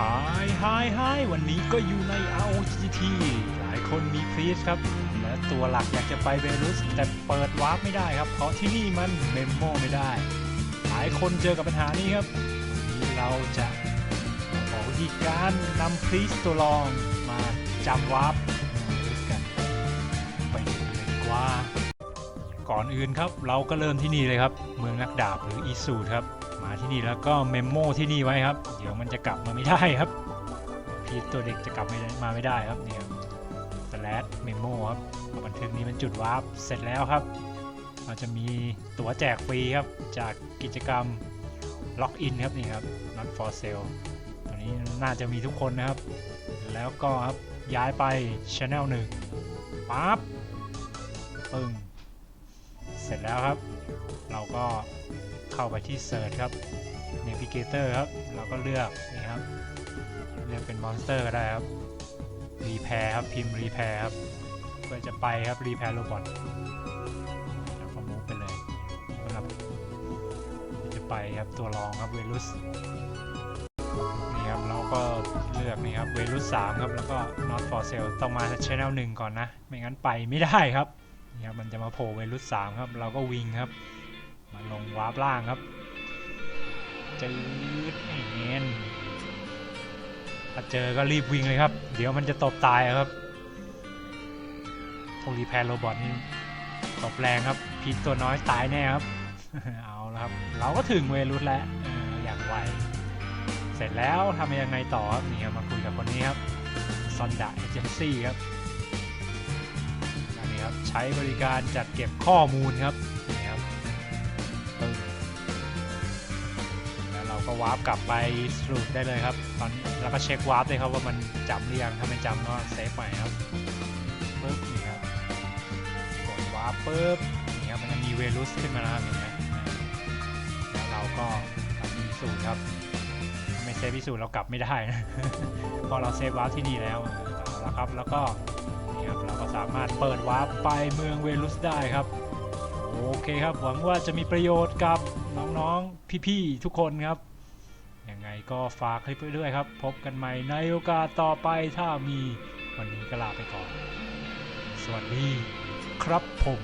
ฮายฮายฮายวันนี้ก็อยู่ใน ROGT หลายคนมีพรีสครับ และตัวหลักอยากจะไปเบรุส แต่เปิดวาร์ปไม่ได้ครับ เพราะที่นี่มันเมมโมไม่ได้ หลายคนเจอกับปัญหานี้ครับวันนี้เราจะมาบอกวิธีการนำพรีสตัวรองมาจำวาร์ป ก่อนอื่นครับ เราก็เริ่มที่นี่เลยครับ เมืองนักดาบหรืออีสูดครับ มาที่นี่แล้วก็เมมโมที่นี่ไว้ครับ เดี๋ยวมันจะกลับมาไม่ได้ครับพีตัวเด็กจะกลับมาไม่ได้ครับเนี่ครับสแลชเมมโมครับบันทึกนี้มันจุดวาร์ปเสร็จแล้วครับ เราจะมีตั๋วแจกฟรีครับ จากกิจกรรมล็อกอินครับนี่ครับ not for sale ตัวนี้น่าจะมีทุกคนนะครับ แล้วก็ครับย้ายไป Channel 1ปั๊บปึ้ง เสร็จแล้วครับ เราก็เข้าไปที่ Search ครับ Navigator ครับ เราก็เลือกนี่ครับ เลือกเป็นมอนสเตอร์ก็ได้ครับ Repair ครับ พิมพ์ Repair ครับ เพื่อจะไปครับ Repair Robot แล้วก็มูฟไปเลยสำหรับจะไปครับตัวรองครับ v e l u s นี่ครับเราก็เลือกนี่ครับ v e l u s 3 ครับ แล้วก็ Not for sale ต้องมา Channel 1 ก่อนนะ ไม่งั้นไปไม่ได้ครับ ครับมันจะมาโผล่เวรุสสามครับ เราก็วิ่งครับ มาลงวาร์ปล่างครับจืดเงี้ยถ้าเจอก็รีบวิ่งเลยครับ เดี๋ยวมันจะตบตายครับพวกรีแพรโรบอทนี่ตบแรงครับพิษตัวน้อยตายแน่ครับ เอาแล้วครับ เราก็ถึงเวรุสแล้วออย่างไวเสร็จแล้วทำยังไงต่อครับนี่ครับมาคุยกับคนนี้ครับซอนดาเอเจนซี่ครับ นี่ครับใช้บริการจัดเก็บข้อมูลครับนี่ครับแล้วเราก็วาร์ปกลับไปสรุปได้เลยครับตอนแล้วก็เช็ควาร์ปเลยครับว่ามันจำหรือยังถ้าไม่จำก็เซฟใหม่ครับปึ๊บนี่ครับกดวาร์ปปึ๊บนี่ครับมันจะมีเวลุสขึ้นมาแล้วครับเห็นไหมแล้วเราก็ทำพิสูจน์ครับถ้าไม่เซฟพิสูจน์เรากลับไม่ได้นะเพราะเราเซฟวาร์ปที่นี่แล้วเอาละครับแล้วก็ ครับเราก็สามารถเปิดวาร์ปไปเมืองเวลุสได้ครับ โอเคครับหวังว่าจะมีประโยชน์กับน้องๆพี่ๆทุกคนครับยังไงก็ฝากคลิปไว้ด้วยครับ พบกันใหม่ในโอกาสต่อไปถ้ามีวันนี้ก็ลาไปก่อน สวัสดีครับผม